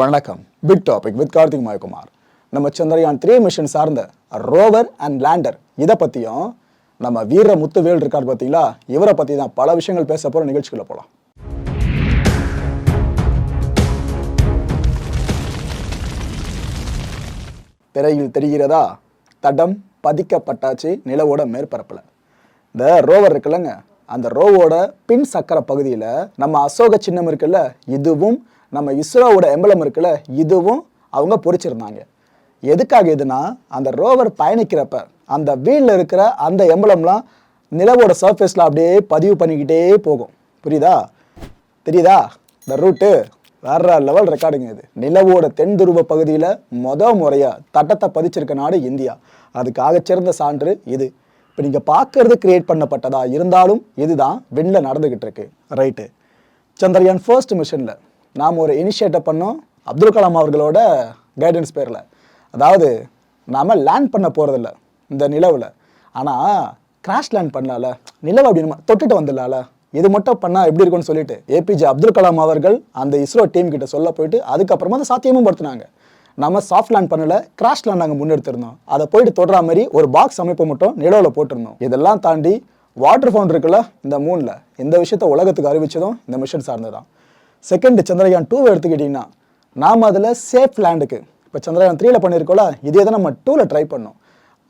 வணக்கம். Big topic with Karthik Mayakumar நம்ம Chandrayaan three mission சார்ந்த ரோவர் அண்ட் லேண்டர் இதை பற்றியும் நம்ம வீர முத்துவேல் இருக்கார் பார்த்தீங்களா? இவரை பற்றி தான் பல விஷயங்கள் பேச போகிற நிகழ்ச்சிக்குள்ள போகலாம் திரையில் தெரிகிறதா? தடம் பதிக்கப்பட்டாச்சு நிலவோட மேற்பரப்பில். இந்த ரோவர் இருக்குல்லங்க. அந்த ரோவோட பின் சக்கர பகுதியில் நம்ம அசோக சின்னம் இருக்குல்ல? இதுவும் நம்ம இஸ்ரோவோட எம்பளம் இருக்குல்ல இதுவும் அவங்க பொறிச்சிருந்தாங்க. எதுக்காக இதுனா அந்த ரோவர் பயணிக்கிறப்ப அந்த வீலில் இருக்கிற அந்த எம்பளம்லாம் நிலவோட சர்ஃபேஸில் அப்படியே பதிவு பண்ணிக்கிட்டே போகும். புரியுதா? தெரியுதா? இந்த ரூட்டு வேற லெவல் ரெக்கார்டுங்க இது. நிலவோட தென் துருவ பகுதியில் மொத முறையாக தட்டத்தை பதிச்சிருக்க நாடு இந்தியா. அதுக்காக சிறந்த சான்று இது. இப்போ நீங்கள் பார்க்கறது கிரியேட் பண்ணப்பட்டதா இருந்தாலும் இதுதான் விண்ணில் நடந்துக்கிட்டு இருக்கு. ரைட்டு சந்திரயான் ஃபர்ஸ்ட் மிஷனில் நாம் ஒரு இனிஷியேட்டை பண்ணோம் அப்துல் கலாம் அவர்களோட கைடன்ஸ் பேரில். அதாவது நாம் லேண்ட் பண்ண போகிறதில்ல இந்த நிலவில். ஆனால் கிராஷ் லேண்ட் பண்ணலாம்ல. நிலவு அப்படின்னு தொட்டுட்டு வந்துடலால இது மட்டும் பண்ணால் எப்படி இருக்கும்னு சொல்லிட்டு ஏபிஜே அப்துல் கலாம் அவர்கள் அந்த இஸ்ரோ டீம் கிட்ட சொல்ல போயிட்டு அதுக்கப்புறமா அதை சாத்தியமும் படுத்துனாங்க. நம்ம சாஃப்ட் லேண்ட் பண்ணல கிராஷ் லேண்ட் நாங்கள் முன்னெடுத்திருந்தோம். அதை போயிட்டு தொடுற மாதிரி ஒரு பாக்ஸ் அமைப்பை மட்டும் நிலவில் போட்டிருந்தோம். இதெல்லாம் தாண்டி வாட்டர் ஃபவுண்ட் இருக்குல்ல இந்த மூணில் இந்த விஷயத்த உலகத்துக்கு அறிவிச்சதும் இந்த மிஷன் சார்ந்ததான் செகண்ட் சந்திரயான் டூவை எடுத்துக்கிட்டிங்கன்னா நாம் அதில் சேஃப் லேண்டுக்கு இப்போ சந்திரயான் த்ரீல பண்ணியிருக்கோம்ல இதே தான் நம்ம டூவில் ட்ரை பண்ணோம்.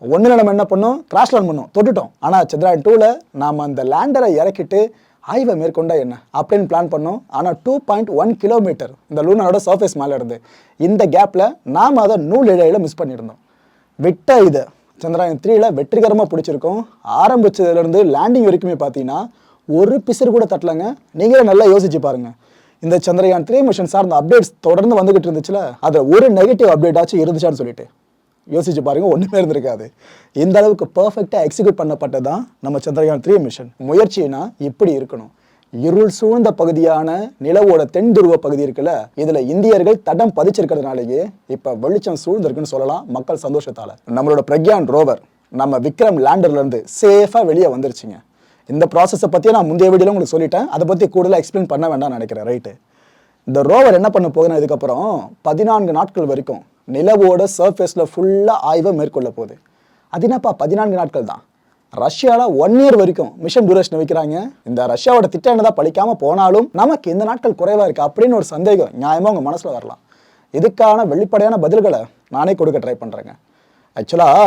ஒன்றில் நம்ம என்ன பண்ணோம்? கிராஷ் லேண்ட் பண்ணோம். தொட்டுட்டோம். ஆனால் சந்திரயான் டூவில் நாம் அந்த லேண்டரை இறக்கிட்டு ஆய்வை மேற்கொண்டா என்ன? அப்படின்னு பிளான் பண்ணோம். ஆனால் டூ பாயிண்ட் ஒன் கிலோமீட்டர் இந்த லூனாரோட சர்ஃபேஸ் மேலே இருந்து. இந்த கேப்பில் நாம் அதை நூல் இழையில் மிஸ் பண்ணியிருந்தோம். விட்ட இதை சந்திராயன் த்ரீயில் வெற்றிகரமாக பிடிச்சிருக்கோம். ஆரம்பிச்சதுலேருந்து லேண்டிங் வரைக்குமே பார்த்தீங்கன்னா ஒரு பிசர் கூட தட்டலங்க. நீங்களே நல்லா யோசிச்சு பாருங்கள் இந்த சந்திரயான் த்ரீ மிஷன் சார்ந்த அப்டேட்ஸ் தொடர்ந்து வந்துகிட்டு இருந்துச்சுல அதில் ஒரு நெகட்டிவ் அப்டேட் ஆச்சும் இருந்துச்சான்னு சொல்லிட்டு. யோசிச்சு பாருங்க ஒன்றுமே இருந்திருக்காது. இந்த அளவுக்கு பர்ஃபெக்டாக எக்ஸிக்யூட் பண்ணப்பட்டது தான் நம்ம சந்திரயான் த்ரீ மிஷன் முயற்சினா இப்படி இருக்கணும். இருள் சூழ்ந்த பகுதியான நிலவோட தென் துருவ பகுதி இருக்குல்ல இதுல இந்தியர்கள் தடம் பதிச்சிருக்கிறதுனாலேயே இப்ப வெளிச்சம் சூழ்ந்திருக்குன்னு சொல்லலாம் மக்கள் சந்தோஷத்தால. நம்மளோட பிரக்யான் ரோவர் நம்ம விக்ரம் லேண்டர்ல இருந்து சேஃபா வெளியே வந்துருச்சுங்க. இந்த ப்ராசஸை பற்றி நான் முந்தைய வீடியோவில் உங்களுக்கு சொல்லிட்டேன். அதை பற்றி கூடுதலாக எக்ஸ்பிளைன் பண்ண வேண்டாம் நினைக்கிறேன். ரைட்டு இந்த ரோவர் என்ன பண்ண போகுதுன்னா இதுக்கப்புறம் பதினான்கு நாட்கள் வரைக்கும் நிலவோட சர்ஃபேஸில் ஃபுல்லாக ஆய்வை மேற்கொள்ள போகுது. அது என்னப்பா பதினான்கு நாட்கள் தான்? ரஷ்யாவில் ஒன் இயர் வரைக்கும் மிஷன் டூரேஷன் வைக்கிறாங்க. இந்த ரஷ்யாவோட திட்டம் என்னதான் பழிக்காமல் போனாலும் நமக்கு இந்த நாட்கள் குறைவாக இருக்குது அப்படின்னு ஒரு சந்தேகம் நியாயமாக உங்கள் மனசில் வரலாம். இதுக்கான வெளிப்படையான பதில்களை நானே கொடுக்க ட்ரை பண்ணுறேங்க ஆக்சுவலாக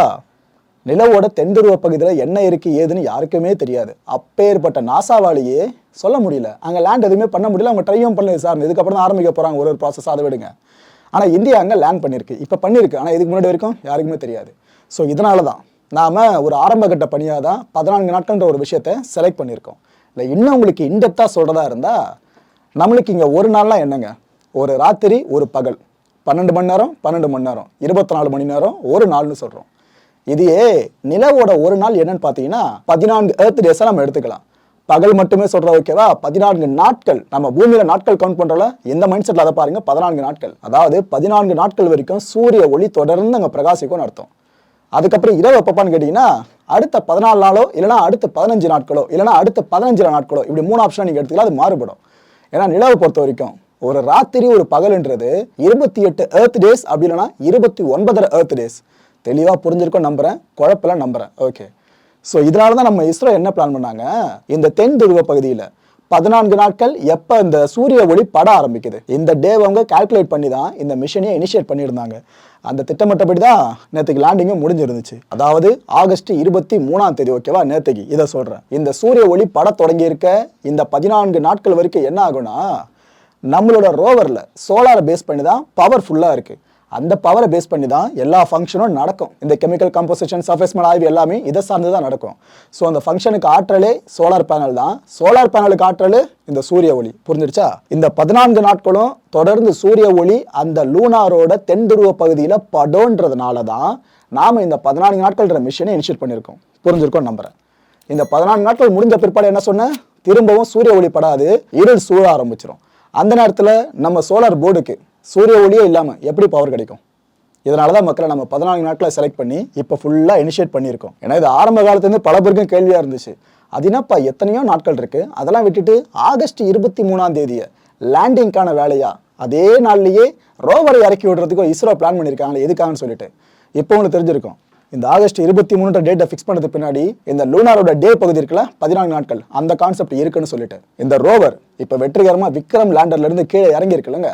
நிலவோட தென்துருவ பகுதியில் என்ன இருக்கு ஏதுன்னு யாருக்குமே தெரியாது. அப்பேற்பட்ட நாசாவாலேயே சொல்ல முடியல. அங்கே லேண்ட் எதுவுமே பண்ண முடியல. அவங்க ட்ரையும் பண்ணல சார். இதுக்கப்புறம் தான் ஆரம்பிக்க போகிறாங்க ஒரு ஒரு ப்ராசஸ் அதை விடுங்க. ஆனால் இந்தியா அங்கே லேண்ட் பண்ணியிருக்கு இப்போ பண்ணியிருக்கு ஆனால் இதுக்கு முன்னாடி வரைக்கும் யாருக்குமே தெரியாது. ஸோ இதனால தான் நாம் ஒரு ஆரம்பகட்ட பணியாக தான் பதினான்கு நாட்கள்ன்ற ஒரு விஷயத்தை செலக்ட் பண்ணியிருக்கோம். இல்லை இன்னும் உங்களுக்கு இன்டெப்த்தாக சொல்கிறதா இருந்தால் நம்மளுக்கு இங்கே ஒரு நாள்லாம் என்னங்க? ஒரு ராத்திரி ஒரு பகல். பன்னெண்டு மணி நேரம் பன்னெண்டு மணி நேரம். இருபத்தி நாலு மணி நேரம் ஒரு நாள்னு சொல்கிறோம் இதையே நிலவோட ஒரு நாள் என்னன்னு பார்த்தீங்கன்னா பதினான்கு எர்த் டேஸாக நம்ம எடுத்துக்கலாம். பகல் மட்டுமே சொல்கிற ஓகேவா பதினான்கு நாட்கள். நம்ம பூமியில் நாட்கள் கவுண்ட் பண்றோம்ல எந்த மைண்ட் செட்டில் அதை பாருங்க பதினான்கு நாட்கள். அதாவது பதினான்கு நாட்கள் வரைக்கும் சூரிய ஒளி தொடர்ந்து அங்கே பிரகாசிக்கும்னு அர்த்தம். அதுக்கப்புறம் இரவு எப்பப்பான்னு கேட்டிங்கன்னா அடுத்த பதினாலு நாளோ இல்லைனா அடுத்த பதினஞ்சு நாட்களோ இல்லைனா அடுத்த பதினஞ்சு நாட்களோ இப்படி மூணு ஆப்ஷன் நீங்கள் எடுத்துக்கலாம் அது மாறுபடும். ஏன்னா நிலவை பொறுத்த வரைக்கும் ஒரு ராத்திரி ஒரு பகல்ன்றது இருபத்தி எட்டு ஏர்த் டேஸ் அப்படி இல்லைனா இருபத்தி ஒன்பதரை ஏர்த் டேஸ் தெளிவாக புரிஞ்சிருக்கோம் நம்புறேன். குழப்பெல்லாம் நம்புகிறேன் ஓகே ஸோ இதனால தான் நம்ம இஸ்ரோ என்ன பிளான் பண்ணாங்க? இந்த தென் துருவ பகுதியில் பதினான்கு நாட்கள் எப்போ இந்த சூரிய ஒளி பட ஆரம்பிக்குது? இந்த டே அவங்க கால்குலேட் பண்ணி தான் இந்த மிஷனையே இனிஷியேட் பண்ணியிருந்தாங்க. அந்த திட்டமிட்டபடி தான் நேற்றுக்கு லேண்டிங்கும் முடிஞ்சிருந்துச்சு. அதாவது ஆகஸ்ட் இருபத்தி மூணாம் தேதி ஓகேவா நேற்றுக்கு இதை சொல்கிறேன் இந்த சூரிய ஒளி பட தொடங்கியிருக்க இந்த பதினான்கு நாட்கள் வரைக்கும் என்ன ஆகும்னா நம்மளோட ரோவரில் சோலாரை பேஸ் பண்ணி தான் பவர் ஃபுல்லாக இருக்குது அந்த பவரை பேஸ் பண்ணி தான் எல்லா ஃபங்க்ஷனும் நடக்கும். இந்த கெமிக்கல் கம்போசிஷன் சர்ஃபேஸ் ஆய்வு எல்லாமே இதை சார்ந்து தான் நடக்கும். ஸோ அந்த ஃபங்க்ஷனுக்கு ஆற்றலே சோலார் பேனல் தான். சோலார் பேனலுக்கு ஆற்றல் இந்த சூரிய ஒளி. புரிஞ்சிருச்சா? இந்த பதினான்கு நாட்களும் தொடர்ந்து சூரிய ஒளி அந்த லூனாரோட தென் துருவ பகுதியில் படோன்றதுனால தான் நாம் இந்த பதினான்கு நாட்கள்ன்ற மிஷினை இனிஷியேட் பண்ணியிருக்கோம். புரிஞ்சிருக்கோம் நம்புகிறேன் இந்த பதினான்கு நாட்கள் முடிஞ்ச பிற்பாடு என்ன சொன்னேன் திரும்பவும் சூரிய ஒளி படாது இருள் சூழ ஆரம்பிச்சிடும் அந்த நேரத்தில் நம்ம சோலார் போர்டுக்கு சூரிய ஒளியே இல்லாமல் எப்படி பவர் கிடைக்கும்? இதனால தான் மக்களை நம்ம பதினாலு நாட்களை செலக்ட் பண்ணி இப்போ ஃபுல்லாக இனிஷியேட் பண்ணியிருக்கோம். ஏன்னா இது ஆரம்ப காலத்துலேருந்து பல பேருக்கும் கேள்வியாக இருந்துச்சு. அது என்னப்பா எத்தனையோ நாட்கள் இருக்குது அதெல்லாம் விட்டுட்டு ஆகஸ்ட் இருபத்தி மூணாம் தேதியை லேண்டிங்க்கான வேலையா? அதே நாள்லேயே ரோவரை இறக்கி விடுறதுக்கு இஸ்ரோ பிளான் பண்ணியிருக்காங்களே எதுக்காகன்னு சொல்லிட்டு. இப்போ உங்களுக்கு தெரிஞ்சிருக்கும். இந்த ஆகஸ்ட் இருபத்தி மூணுன்ற டேட்டை ஃபிக்ஸ் பண்ணது பின்னாடி இந்த லூனாரோட டே பகுதி இருக்குல்ல பதினான்கு நாட்கள் அந்த கான்செப்ட் இருக்குன்னு சொல்லிட்டு. இந்த ரோவர் இப்போ வெற்றிகரமாக விக்ரம் லேண்டர்லேருந்து கீழே இறங்கி இருக்குல்லங்க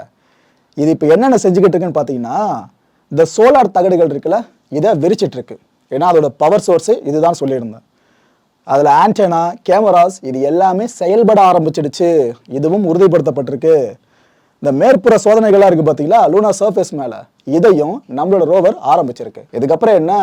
இது இப்போ என்னென்ன செஞ்சுக்கிட்டு இருக்குன்னு பார்த்தீங்கன்னா இந்த சோலார் தகடுகள் இருக்குல்ல இதை விரிச்சிட்டு இருக்கு. ஏன்னா அதோட பவர் சோர்ஸு இதுதான் சொல்லியிருந்தேன். அதில் ஆண்டனா கேமராஸ் இது எல்லாமே செயல்பட ஆரம்பிச்சிடுச்சு. இதுவும் உறுதிப்படுத்தப்பட்டிருக்கு. இந்த மேற்புற சோதனைகளாக இருக்குது பார்த்தீங்களா லூனா சர்ஃபேஸ் மேலே. இதையும் நம்மளோட ரோவர் ஆரம்பிச்சிருக்கு. இதுக்கப்புறம் என்ன?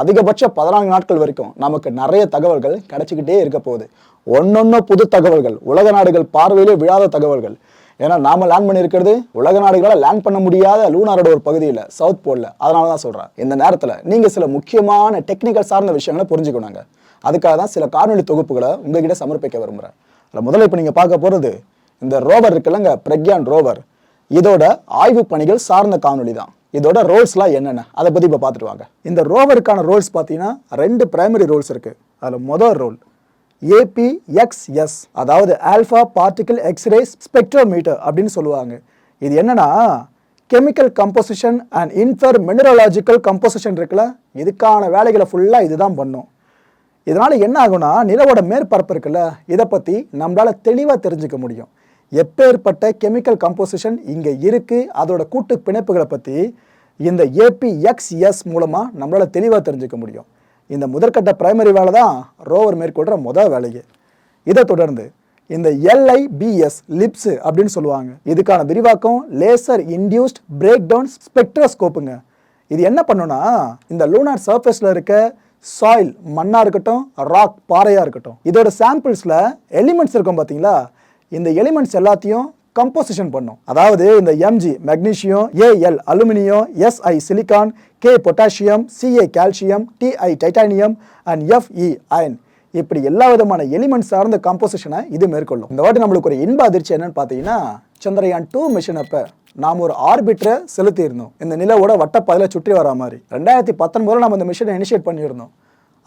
அதிகபட்ச பதினான்கு நாட்கள் வரைக்கும் நமக்கு நிறைய தகவல்கள் கிடைச்சிக்கிட்டே இருக்க போகுது. ஒன்னொன்னு புது தகவல்கள் உலக நாடுகள் பார்வையிலே விழாத தகவல்கள். ஏன்னா நாம லேண்ட் பண்ணியிருக்கிறது உலக நாடுகளால் லேண்ட் பண்ண முடியாத லூனாரோட ஒரு பகுதியில் சவுத் போலில் அதனால தான் சொல்கிறேன் இந்த நேரத்தில் நீங்கள் சில முக்கியமான டெக்னிக்கல் சார்ந்த விஷயங்களை புரிஞ்சுக்கணுங்க. அதுக்காக தான் சில காணொலி தொகுப்புகளை உங்ககிட்ட சமர்ப்பிக்க விரும்புகிறேன் அதில் முதல்ல இப்போ நீங்கள் பார்க்க போகிறது இந்த ரோவர் இருக்குல்லங்க பிரக்யான் ரோவர் இதோட ஆய்வு பணிகள் சார்ந்த காணொளி தான். இதோட ரோல்ஸ்லாம் என்னென்ன? அதை பற்றி இப்போ பார்த்துட்டு வாங்க. இந்த ரோவருக்கான ரோல்ஸ் பார்த்தீங்கன்னா ரெண்டு பிரைமரி ரோல்ஸ் இருக்குது அதில் முதல் ரோல் ஏபிஎக்ஸ்எஸ் அதாவது ஆல்ஃபா பார்ட்டிகல் எக்ஸ்ரே ஸ்பெக்ட்ரோமீட்டர் அப்படின்னு சொல்லுவாங்க. இது என்னென்னா chemical composition and infer mineralogical composition இருக்குல்ல இதுக்கான வேலைகளை ஃபுல்லாக இதுதான் பண்ணும். இதனால் என்ன ஆகும்னா நிலவோட மேற்பரப்பு இருக்குல்ல இதை பற்றி நம்மளால் தெளிவாக தெரிஞ்சுக்க முடியும். எப்பேற்பட்ட கெமிக்கல் கம்போசிஷன் இங்கே இருக்குது அதோட கூட்டு பிணைப்புகளை பற்றி இந்த ஏபிஎக்ஸ்எஸ் மூலமாக நம்மளால் தெளிவாக தெரிஞ்சுக்க முடியும். இந்த முதற்கட்ட பிரைமரி வேலை தான் ரோவர் மேற்கொள்கிற முதல் வேலையே. இதை தொடர்ந்து இந்த எல்ஐபிஎஸ் லிப்ஸ் அப்படின்னு சொல்லுவாங்க. இதுக்கான விரிவாக்கம் லேசர் இன்டியூஸ்ட் பிரேக் டவுன் ஸ்பெக்ட்ரோஸ்கோப்புங்க இது என்ன பண்ணுன்னா இந்த லூனார் சர்ஃபேஸில் இருக்க சாயில் மண்ணாக இருக்கட்டும் ராக் பாறையாக இருக்கட்டும் இதோட சாம்பிள்ஸில் எலிமெண்ட்ஸ் இருக்கும் பார்த்தீங்களா இந்த எலிமெண்ட்ஸ் எல்லாத்தையும் கம்போசிஷன் பண்ணும். அதாவது இந்த MG magnesium AL aluminium SI silicon K potassium CA calcium TI titanium and FE iron இப்படி எல்லா விதமான எலிமெண்ட் சார்ந்த கம்போசிஷனை இது மேற்கொள்ளும். இந்த வாட்டி நம்மளுக்கு ஒரு இன்ப அதிர்ச்சி என்னன்னு பார்த்தீங்கன்னா சந்திரயான் டூ மிஷன் அப்போ நாம் ஒரு ஆர்பிட்டரை செலுத்தியிருந்தோம். இந்த நிலவோட வட்டப்பாதையில் சுற்றி வர மாதிரி. ரெண்டாயிரத்தி பத்தொன்பதில் நம்ம இந்த மிஷனை இனிஷியேட் பண்ணியிருந்தோம்.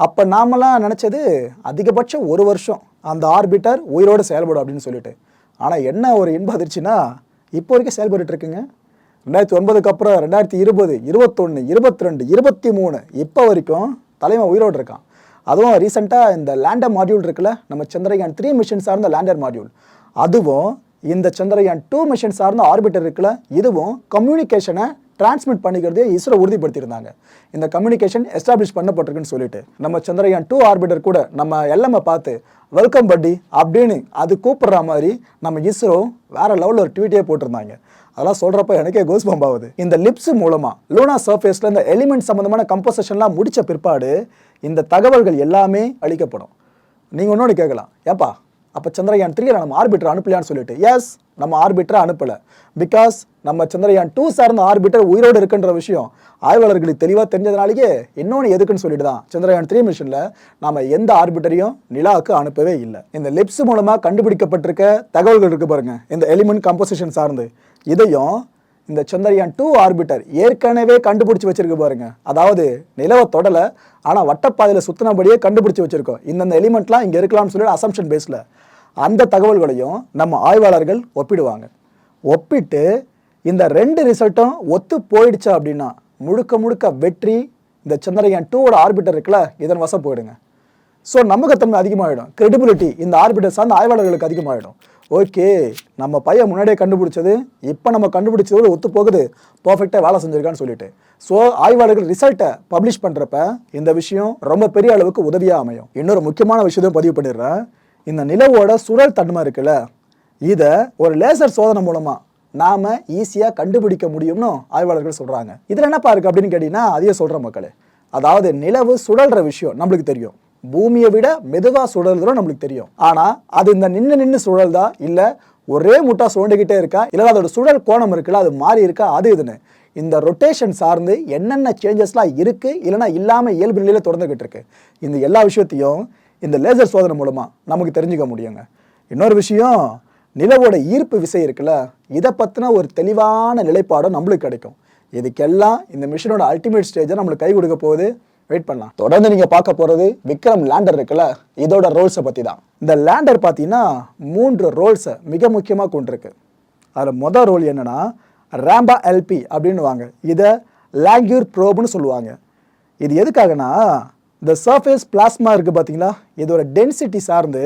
அப்போ நாமெல்லாம் நினச்சது அதிகபட்சம் ஒரு வருஷம் அந்த ஆர்பிட்டர் உயிரோடு செயல்படும் அப்படின்னு சொல்லிட்டு. ஆனால் என்ன ஒரு இன்ப அதிர்ச்சினா இப்போ வரைக்கும் செயல்பட்டு இருக்குங்க. ரெண்டாயிரத்தி ஒன்பதுக்கு அப்புறம் ரெண்டாயிரத்தி இருபது இருபத்தொன்று இருபத்தி ரெண்டு இருபத்தி மூணு இப்போ வரைக்கும் தலைமை உயிரோடு இருக்கான். அதுவும் ரீசெண்டாக இந்த லேண்டர் மாடியூல் இருக்குல்ல நம்ம சந்திரயான் த்ரீ மிஷன் சார்ந்த லேண்டர் மாடியூல் அதுவும் இந்த சந்திரயான் டூ மிஷன் சார்ந்த ஆர்பிட்டர் இருக்குல்ல இதுவும் கம்யூனிகேஷனை டிரான்ஸ்மிட் பண்ணிக்கிறதே இஸ்ரோ உறுதிப்படுத்தியிருந்தாங்க. இந்த கம்யூனிகேஷன் எஸ்டாப்ளிஷ் பண்ணப்பட்டிருக்குன்னு சொல்லிட்டு நம்ம சந்திரயான் டூ ஆர்பிட்டர் கூட நம்ம எல்லாமே பார்த்து வெல்கம் பட்டி அப்படின்னு அது கூப்பிடுற மாதிரி நம்ம இஸ்ரோ வேற லெவலில் ஒரு ட்வீட்டே போட்டிருந்தாங்க. அதெல்லாம் சொல்கிறப்ப எனக்கே கோஸ் பம்ப் ஆகுது. இந்த லிப்ஸ் மூலமாக லூனா சர்ஃபேஸில் இந்த எலிமெண்ட் சம்மந்தமான கம்போசிஷன்லாம் முடித்த பிற்பாடு இந்த தகவல்கள் எல்லாமே அளிக்கப்படும். நீங்கள் ஒன்றோடு கேட்கலாம். ஏப்பா அப்போ சந்திரயான் த்ரீயில் நம்ம ஆர்பிட்டர் அனுப்பலையான்னு சொல்லிட்டு எஸ் நம்ம ஆர்பிட்டரை அனுப்பலை. பிகாஸ் நம்ம சந்திரயான் டூ சார்ந்த ஆர்பிட்டர் உயிரோடு இருக்குன்ற விஷயம் ஆய்வாளர்களுக்கு தெளிவாக தெரிஞ்சதுனாலேயே இன்னொன்று எதுக்குன்னு சொல்லிட்டு தான் சந்திரயான் த்ரீ மிஷனில் நாம் எந்த ஆர்பிட்டரையும் நிலாவுக்கு அனுப்பவே இல்லை. இந்த லிப்ஸ் மூலமாக கண்டுபிடிக்கப்பட்டிருக்க தகவல்கள் இருக்குது பாருங்க. இந்த எலிமெண்ட் கம்போசிஷன் சார்ந்து. இதையும் இந்த சந்திரயான் டூ ஆர்பிட்டர் ஏற்கனவே கண்டுபிடிச்சி வச்சிருக்கு பாருங்க. அதாவது நிலவை தொடலை ஆனால் வட்டப்பாதையில் சுத்தினபடியே கண்டுபிடிச்சி வச்சிருக்கோம். இந்தந்த எலிமெண்ட்லாம் இங்கே இருக்கலாம்னு சொல்லி அசம்ஷன் பேஸில் அந்த தகவல்களையும் நம்ம ஆய்வாளர்கள் ஒப்பிடுவாங்க. ஒப்பிட்டு இந்த ரெண்டு ரிசல்ட்டும் ஒத்து போயிடுச்சா அப்படின்னா முழுக்க முழுக்க வெற்றி இந்த சந்திரயான் டூவோட ஆர்பிட்டர் இருக்குல்ல இதன் வசம் போயிடுங்க. ஸோ நம்பகத்தன்மை அதிகமாகிடும் கிரெடிபிலிட்டி இந்த ஆர்பிட்டர் சார்ந்த ஆய்வாளர்களுக்கு அதிகமாகிடும் ஓகே நம்ம பையன் முன்னாடியே கண்டுபிடிச்சது இப்போ நம்ம கண்டுபிடிச்சதோடு ஒத்து போகுது. பர்ஃபெக்டாக வேலை செஞ்சுருக்கான்னு சொல்லிட்டு. ஸோ ஆய்வாளர்கள் ரிசல்ட்டை பப்ளிஷ் பண்ணுறப்ப இந்த விஷயம் ரொம்ப பெரிய அளவுக்கு உதவியாக அமையும். இன்னொரு முக்கியமான விஷயத்தையும் பதிவு பண்ணிடுறேன். இந்த நிலவோட சுழல் தன்மை இருக்குல்ல இதை ஒரு லேசர் சோதனை மூலமாக நாம் ஈஸியாக கண்டுபிடிக்க முடியும்னு ஆய்வாளர்கள் சொல்கிறாங்க இதில் என்னப்பா இருக்குது அப்படின்னு கேட்டிங்கன்னா அதையே சொல்கிற மக்களே. அதாவது நிலவு சுழல்ற விஷயம் நம்மளுக்கு தெரியும். பூமியை விட மெதுவாக சுழல்றதும் நம்மளுக்கு தெரியும். ஆனால் அது இந்த நின்று நின்று சுழல்தா? இல்லை ஒரே முட்டா சுழண்டுக்கிட்டே இருக்கா? இல்லை அதோட சுழல் கோணம் இருக்குல்ல அது மாறி இருக்கா? அது இதுன்னு. இந்த ரொட்டேஷன் சார்ந்து என்னென்ன சேஞ்சஸ்லாம் இருக்குது இல்லைனா இல்லாமல் இயல்பு நிலையில் தொடர்ந்துக்கிட்டு இருக்கு. இந்த எல்லா விஷயத்தையும் இந்த லேசர் சோதனை மூலமாக நமக்கு தெரிஞ்சுக்க முடியுங்க. இன்னொரு விஷயம் நிலவோட ஈர்ப்பு விசை இருக்குல்ல இதை பற்றின ஒரு தெளிவான நிலைப்பாடும் நம்மளுக்கு கிடைக்கும். இதுக்கெல்லாம் இந்த மிஷனோட அல்டிமேட் ஸ்டேஜை நம்மளுக்கு கை கொடுக்க போகுது. வெயிட் பண்ணலாம். தொடர்ந்து நீங்கள் பார்க்க போகிறது விக்ரம் லேண்டர் இருக்குல்ல இதோட ரோல்ஸை பற்றி தான் இந்த லேண்டர் பார்த்தீங்கன்னா மூன்று ரோல்ஸை மிக முக்கியமாக கொண்டிருக்கு. அதில் மொதல் ரோல் என்னன்னா ரேம்பா எல்பி அப்படின்னுவாங்க. இதை லேங்யூர் ப்ரோப்னு சொல்லுவாங்க. இது எதுக்காகனா இந்த சர்ஃபேஸ் பிளாஸ்மா இருக்குது பார்த்தீங்களா இதோட டென்சிட்டி சார்ந்து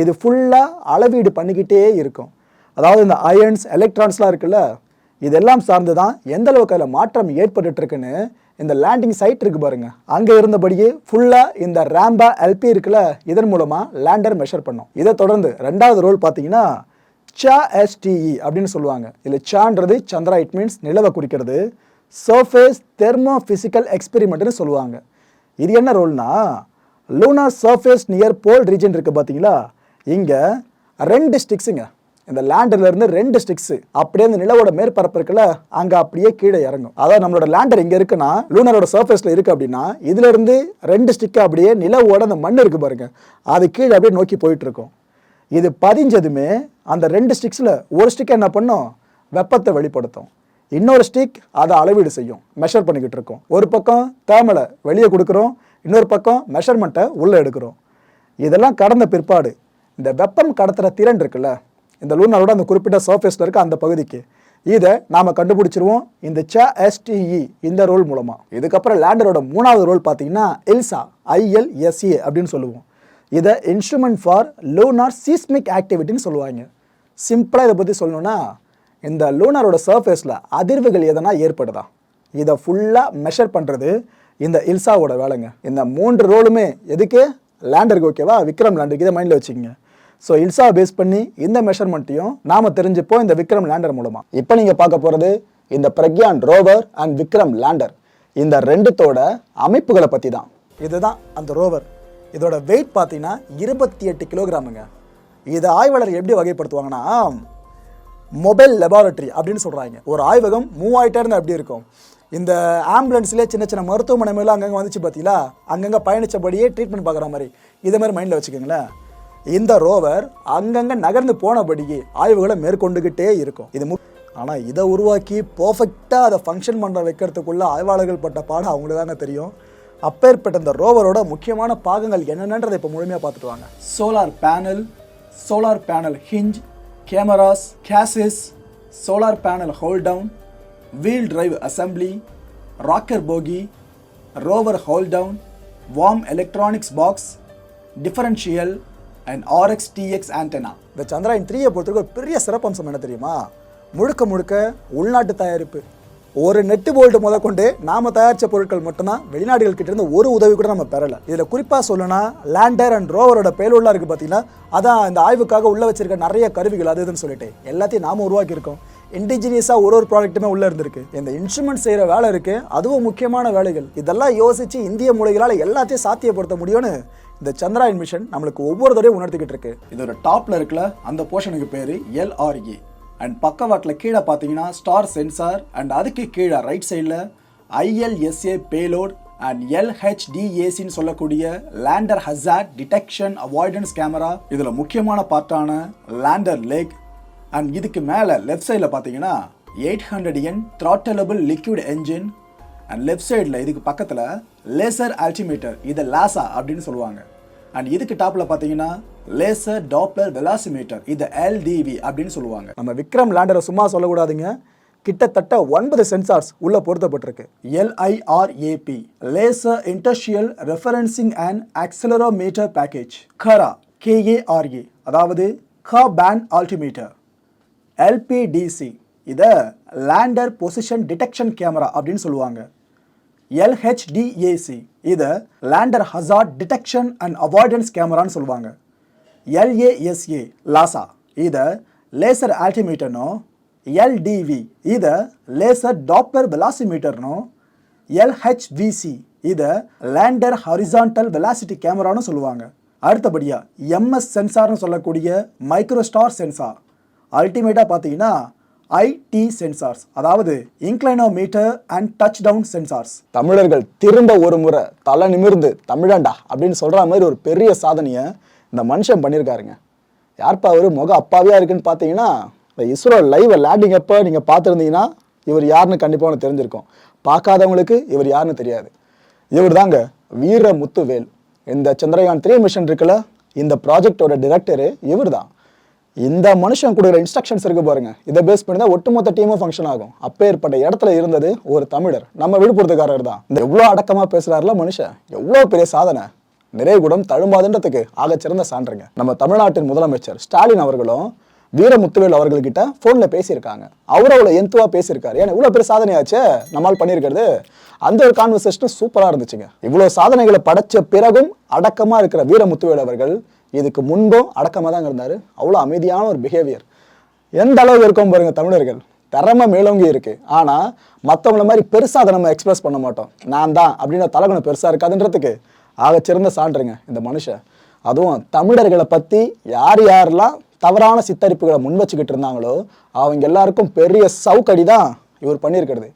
இது ஃபுல்லாக அளவீடு பண்ணிக்கிட்டே இருக்கும். அதாவது இந்த அயன்ஸ் எலக்ட்ரான்ஸ்லாம் இருக்குல்ல இதெல்லாம் சார்ந்து தான் எந்த அளவுக்கு அதில் மாற்றம் ஏற்பட்டுருக்குன்னு இந்த லேண்டிங் சைட் இருக்குது பாருங்கள் அங்கே இருந்தபடியே ஃபுல்லாக இந்த ரேம்பா எல்பி இருக்குல்ல இதன் மூலமாக லேண்டர் மெஷர் பண்ணோம். இதை தொடர்ந்து ரெண்டாவது ரோல் பார்த்தீங்கன்னா சா எஸ்டிஇ அப்படின்னு சொல்லுவாங்க. இதில் சான்றது சந்திரா இட் மீன்ஸ் நிலவை குறிக்கிறது. சர்ஃபேஸ் தெர்மோ ஃபிசிக்கல் எக்ஸ்பெரிமெண்ட்னு சொல்லுவாங்க. இது என்ன ரோல்னா lunar surface near pole region இருக்குது பார்த்தீங்களா இங்கே ரெண்டு ஸ்டிக்ஸுங்க இந்த லேண்டர்லேருந்து ரெண்டு ஸ்டிக்ஸு அப்படியே அந்த நிலவோட மேற்பரப்பு இருக்குல்ல அங்கே அப்படியே கீழே இறங்கும். அதாவது நம்மளோட லேண்டர் இங்கே இருக்குன்னா லூனரோட சர்ஃபேஸில் இருக்குது அப்படின்னா இதுலேருந்து ரெண்டு ஸ்டிக்கு அப்படியே நிலவோட அந்த மண் இருக்குது பாருங்கள் அது கீழே அப்படியே நோக்கி போயிட்டுருக்கும். இது பதிஞ்சதுமே அந்த ரெண்டு ஸ்டிக்ஸில் ஒரு ஸ்டிக் என்ன பண்ணும்? வெப்பத்தை வெளிப்படுத்தும். இன்னொரு ஸ்டிக் அதை அளவீடு செய்யும் மெஷர் பண்ணிக்கிட்டு இருக்கோம். ஒரு பக்கம் தேமலை வெளியே கொடுக்குறோம் இன்னொரு பக்கம் மெஷர்மெண்ட்டை உள்ளே எடுக்கிறோம். இதெல்லாம் கடந்த பிற்பாடு. இந்த வெப்பம் கடத்துகிற திறன் இருக்குல்ல இந்த லூனாரோட அந்த குறிப்பிட்ட சர்ஃபேஸில் இருக்க அந்த பகுதிக்கு. இதை நாம் கண்டுபிடிச்சிருவோம் இந்த ச எஸ்டிஇ இந்த ரோல் மூலமாக இதுக்கப்புறம் லேண்டரோட மூணாவது ரோல் பார்த்தீங்கன்னா எல்சா ஐஎல்எஸ்ஏ அப்படின்னு சொல்லுவோம். இதை இன்ஸ்ட்ருமெண்ட் ஃபார் லூனார் சீஸ்மிக் ஆக்டிவிட்டின்னு சொல்லுவாங்க. சிம்பிளாக இதை பற்றி சொல்லணும்னா இந்த லூனாரோட சர்ஃபேஸில் அதிர்வுகள் எதனா ஏற்படுதா? இதை ஃபுல்லாக மெஷர் பண்ணுறது இந்த இல்சாவோட வேலைங்க. இந்த மூன்று ரோலுமே எதுக்கு? லேண்டருக்கு ஓகேவா விக்ரம் லேண்டருக்கு இதை மைண்டில் வச்சுக்கோங்க. ஸோ இல்சா பேஸ் பண்ணி இந்த மெஷர்மெண்ட்டையும் நாம் தெரிஞ்சுப்போம் இந்த விக்ரம் லேண்டர் மூலமாக இப்போ நீங்கள் பார்க்க போகிறது இந்த Pragyan rover and Vikram lander இந்த ரெண்டுத்தோட அமைப்புகளை பற்றி தான் இதுதான் அந்த ரோவர் இதோட வெயிட் பார்த்தீங்கன்னா இருபத்தி எட்டு கிலோகிராமுங்க இதை ஆய்வாளர் எப்படி வகைப்படுத்துவாங்கன்னா மொபைல் லெபார்ட்டரி அப்படின்னு சொல்கிறாங்க ஒரு ஆய்வகம் மூவாயிட்டே இருந்தால் எப்படி இருக்கும். இந்த ஆம்புலன்ஸ்லேயே சின்ன சின்ன மருத்துவமனை மேலே அங்கங்கே வந்துச்சு பார்த்தீங்களா அங்கங்கே பயணித்தபடியே ட்ரீட்மெண்ட் பார்க்குற மாதிரி. இதை மாதிரி மைண்டில் வச்சுக்கோங்களேன். இந்த ரோவர் அங்கங்கே நகர்ந்து போனபடியே ஆய்வுகளை மேற்கொண்டுகிட்டே இருக்கும். இது மு ஆனால் இதை உருவாக்கி பர்ஃபெக்டாக அதை ஃபங்க்ஷன் பண்ணுற வைக்கிறதுக்குள்ள ஆய்வாளர்கள் பட்ட பாடம் அவங்களுக்கு தாங்க தெரியும். அப்பேற்பட்ட இந்த ரோவரோட முக்கியமான பாகங்கள் என்னென்னன்றதை இப்போ முழுமையாக பார்த்துட்டு வாங்க. Solar panel solar panel hinge cameras cases solar panel hold down wheel drive assembly rocker bogie rover hold down warm electronics box differential and RX TX antenna இந்த சந்திராயன் த்ரீயை பொறுத்தவரைக்கும் ஒரு பெரிய சிறப்பம்சம் என்ன தெரியுமா? முழுக்க முழுக்க உள்நாட்டு தயாரிப்பு. ஒரு நெட்டு போல்ட் முதற்கொண்டு நாம தயாரித்த பொருட்கள் மட்டும்தான் வெளிநாடுகள் கிட்ட இருந்து ஒரு உதவி கூட நம்ம பெறல. இதில் குறிப்பாக சொல்லணும்னா லேண்டர் அண்ட் ரோவரோட பேலோடலாம் இருக்குது பார்த்தீங்கன்னா அதான் இந்த ஆய்வுக்காக உள்ள வச்சிருக்க நிறைய கருவிகள் அது இதுன்னு சொல்லிட்டு எல்லாத்தையும் நாம உருவாக்கியிருக்கோம். இண்டிஜினியஸாக ஒரு ஒரு ப்ராடக்ட்டுமே உள்ளே இருந்திருக்கு. இந்த இன்ஸ்ட்ருமெண்ட் செய்கிற வேலை இருக்கு. அதுவும் முக்கியமான வேலைகள். இதெல்லாம் யோசிச்சு இந்திய மூலைகளால் எல்லாத்தையும் சாத்தியப்படுத்த முடியும்னு இந்த சந்திராயன் மிஷன் நம்மளுக்கு ஒவ்வொரு தடவையும் உணர்த்திக்கிட்டு இருக்கு. இதோட டாப்ல இருக்கல அந்த போர்ஷனுக்கு பேரு எல்ஆர்இ அண்ட் பக்கவாட்டில் கீழே பார்த்தீங்கன்னா ஸ்டார் சென்சார் அண்ட் அதுக்கு கீழே ரைட் சைடில் ஐஎல்எஸ்ஏ பேலோட் அண்ட் எல்ஹெச்டிஏசின்னு சொல்லக்கூடிய lander hazard detection avoidance camera இதில் முக்கியமான பார்ட்டான லேண்டர் லேக் அண்ட் இதுக்கு மேலே லெஃப்ட் சைடில் பார்த்தீங்கன்னா eight hundred N throttleable liquid engine and left சைடில் இதுக்கு பக்கத்தில் லேசர் அல்டிமீட்டர் இதை லாசா அப்படின்னு சொல்லுவாங்க. அண்ட் இதுக்கு டாப்பில் பார்த்தீங்கன்னா லேசர் டாப்ளர் வெலாசிமீட்டர் இது எல்டிவி அப்படின்னு சொல்லுவாங்க. நம்ம விக்ரம் லேண்டரை சும்மா சொல்லக்கூடாதுங்க. கிட்டத்தட்ட ஒன்பது சென்சார்ஸ் உள்ள பொருத்தப்பட்டிருக்கு. LIRAP laser industrial referencing and accelerometer package KaRA K A R A அதாவது க பேண்ட் ஆல்டிமீட்டர் எல்பிடிசி இதை லேண்டர் பொசிஷன் டிடெக்ஷன் கேமரா அப்படின்னு சொல்லுவாங்க. எல்ஹெச்டிஏசி இதை lander hazard detection and avoidance கேமரான்னு சொல்லுவாங்க. எல்ஏஎஸ்ஏ லாசா இதை லேசர் ஆல்டிமீட்டர்னோ எல்டிவி இதை லேசர் டாப்ளர் வெலாசிமீட்டர்னோ எல்ஹெச்விசி இதை லேண்டர் ஹரிசான்டல் வெலாசிட்டி கேமரான்னு சொல்லுவாங்க. அடுத்தபடியாக எம்எஸ் சென்சார்னு சொல்லக்கூடிய மைக்ரோஸ்டார் சென்சார் அல்டிமேட்டாக பார்த்தீங்கன்னா ஐடி சென்சார்ஸ் அதாவது inclinometer and touch down sensors தமிழர்கள் திரும்ப ஒரு முறை தலை நிமிர்ந்து தமிழண்டா அப்படின்னு சொல்கிற மாதிரி ஒரு பெரிய சாதனையை இந்த மனுஷன் பண்ணியிருக்காருங்க யார்ப்பா அவர்? முக அப்பாவியாக இருக்குன்னு பார்த்தீங்கன்னா இந்த இஸ்ரோ லைவ் லேண்டிங் அப்போ நீங்கள் பார்த்துருந்தீங்கன்னா இவர் யாருன்னு கண்டிப்பாக ஒன்று தெரிஞ்சிருக்கும். பார்க்காதவங்களுக்கு இவர் யாருன்னு தெரியாது. இவர் தாங்க வீர முத்துவேல் இந்த சந்திரயான் த்ரீ மிஷன் இருக்குல்ல இந்த ப்ராஜெக்டோட டிரெக்டரு இவர் தான் இந்த மனுஷன் கொடுக்குற இன்ஸ்ட்ரக்ஷன்ஸ் இருக்கு பாருங்க. இதை பேஸ் பண்ணி தான் ஒட்டுமொத்த டீமும் ஃபங்க்ஷன் ஆகும். அப்பேற்பட்ட இடத்துல இருந்தது ஒரு தமிழர். நம்ம விழுப்புரத்துக்காரர் தான். இந்த எவ்வளோ அடக்கமாக பேசுகிறாருல மனுஷன். எவ்வளோ பெரிய சாதனை. நிறைகுடம் தழும்பாதுன்றதுக்கு ஆகச்சிறந்த சான்றுங்க. நம்ம தமிழ்நாட்டின் முதலமைச்சர் ஸ்டாலின் அவர்களும் வீரமுத்துவேல் அவர்கள்கிட்ட ஃபோனில் பேசியிருக்காங்க. அவர் அவ்வளோ எந்துவாக பேசியிருக்காரு. ஏன்னா இவ்வளோ பெரிய சாதனையாச்சே நம்மால் பண்ணியிருக்கிறது. அந்த ஒரு கான்வர்சேஷனும் சூப்பராக இருந்துச்சுங்க. இவ்வளோ சாதனைகளை படைச்ச பிறகும் அடக்கமாக இருக்கிற வீரமுத்துவேல் அவர்கள் இதுக்கு முன்பும் அடக்கமாக தான் இருந்தார். அவ்வளோ அமைதியான ஒரு பிஹேவியர் எந்த அளவுக்கு இருக்கோம் பாருங்க தமிழர்கள். திறமை மேலோங்கி இருக்குது ஆனால் மற்றவங்கள மாதிரி பெருசாக அதை நம்ம எக்ஸ்பிரஸ் பண்ண மாட்டோம். நான் தான் அப்படின்னு தலகுணம் பெருசாக இருக்காதுன்றதுக்கு ஆகச்சிறந்த சான்றுங்க இந்த மனுஷன். அதுவும் தமிழர்களை பற்றி யார் யாரெல்லாம் தவறான சித்தரிப்புகளை முன் வச்சுக்கிட்டு இருந்தாங்களோ அவங்க எல்லாருக்கும் பெரிய சவுக்கடி தான் இவர் பண்ணியிருக்கிறது.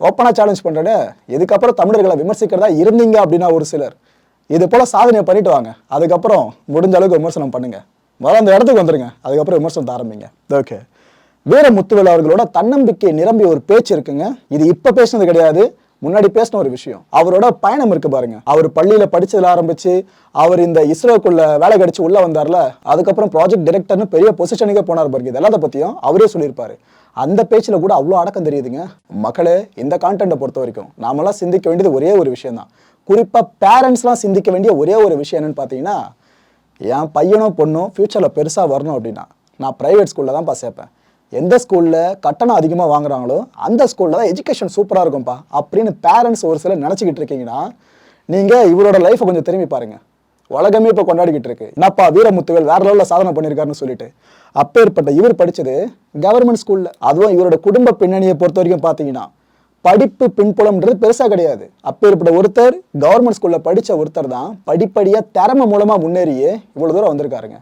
ஓப்பனாக சேலஞ்ச் பண்ணுறேன் இதுக்கப்புறம் தமிழர்களை விமர்சிக்கிறதா இருந்தீங்க அப்படின்னா ஒரு சிலர். இது போல சாதனையை பண்ணிட்டு வாங்க. அதுக்கப்புறம் முடிஞ்ச அளவுக்கு விமர்சனம் பண்ணுங்க. முதல்ல அந்த இடத்துக்கு வந்துருங்க. அதுக்கப்புறம் விமர்சனத்தை ஆரம்பிங்க. ஓகே வீர முத்துவேல் அவர்களோட தன்னம்பிக்கை நிரம்பி ஒரு பேச்சு இருக்குங்க. இது இப்போ பேசினது கிடையாது. முன்னாடி பேசின ஒரு விஷயம். அவரோட பயணம் இருக்கு பாருங்க. அவர் பள்ளியில படிச்சதுல ஆரம்பிச்சு அவர் இந்த இஸ்ரோக்குள்ள வேலை கிடைச்சு உள்ள வந்தார்ல அதுக்கப்புறம் ப்ராஜெக்ட் டைரக்டர்னு பெரிய பொசிஷனுக்கே போனார் பாருங்க. இது பத்தியும் அவரே சொல்லியிருப்பாரு. அந்த பேச்சில் கூட அவ்வளோ அடக்கம் தெரியுதுங்க. மக்களே இந்த கான்டென்ட்டை பொறுத்த வரைக்கும் நாமெல்லாம் சிந்திக்க வேண்டியது ஒரே ஒரு விஷயம் தான் குறிப்பாக பேரண்ட்ஸ்லாம் சிந்திக்க வேண்டிய ஒரே ஒரு விஷயம் என்னன்னு பார்த்தீங்கன்னா என் பையனும் பொண்ணும் ஃப்யூச்சரில் பெருசாக வரணும் அப்படின்னா நான் ப்ரைவேட் ஸ்கூலில் தான்ப்பா சேர்ப்பேன். எந்த ஸ்கூலில் கட்டணம் அதிகமாக வாங்குறாங்களோ அந்த ஸ்கூலில் தான் எஜுகேஷன் சூப்பராக இருக்கும்ப்பா அப்படின்னு பேரண்ட்ஸ் ஒரு சிலர் நினச்சிக்கிட்டு இருக்கீங்கன்னா நீங்கள் இவரோட லைஃப்பை கொஞ்சம் திரும்பி பாருங்கள் உலகமே இப்போ கொண்டாடிக்கிட்டு இருக்கு. என்னப்பா வீரமுத்துவேல் வேற லெவலில் சாதனை பண்ணியிருக்காருன்னு சொல்லிட்டு. அப்பேற்பட்ட இவர் படித்தது கவர்மெண்ட் ஸ்கூலில் அதுவும் இவரோட குடும்ப பின்னணியை பொறுத்த வரைக்கும் பார்த்தீங்கன்னா படிப்பு பின்புலம்ன்றது பெருசாக கிடையாது. அப்பேற்பட்ட ஒருத்தர் கவர்மெண்ட் ஸ்கூலில் படித்த ஒருத்தர் தான் படிப்படியாக திறமை மூலமாக முன்னேறியே இவ்வளோ தூரம் வந்திருக்காருங்க.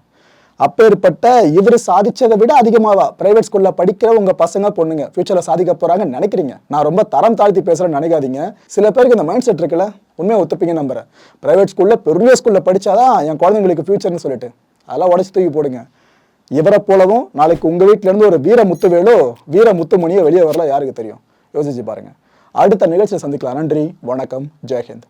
அப்பேற்பட்ட இவர் சாதிச்சதை விட அதிகமாவா? பிரைவேட் ஸ்கூல்ல படிக்கிற உங்க பசங்க பொண்ணுங்க ஃபியூச்சர்ல சாதிக்க போறாங்கன்னு நினைக்கிறீங்க. நான் ரொம்ப தரம் தாழ்த்தி பேசுறேன்னு நினைக்காதீங்க. சில பேருக்கு இந்த மைண்ட் செட் இருக்குல்ல உண்மையை ஒத்துப்பீங்க நம்புறேன். பிரைவேட் ஸ்கூல்ல பெரிய ஸ்கூல்ல படிச்சாதான் என் குழந்தைங்களுக்கு ஃபியூச்சர்னு சொல்லிட்டு. அதெல்லாம் உடச்சு தூக்கி போடுங்க. இவரை போலவும் நாளைக்கு உங்க வீட்டிலேருந்து இருந்து ஒரு வீர முத்துவேலோ வீர முத்துமணியோ வெளியே வரல யாருக்கு தெரியும்? யோசிச்சு பாருங்க. அடுத்த நிகழ்ச்சியை சந்திக்கலாம். நன்றி வணக்கம் ஜெயஹிந்த்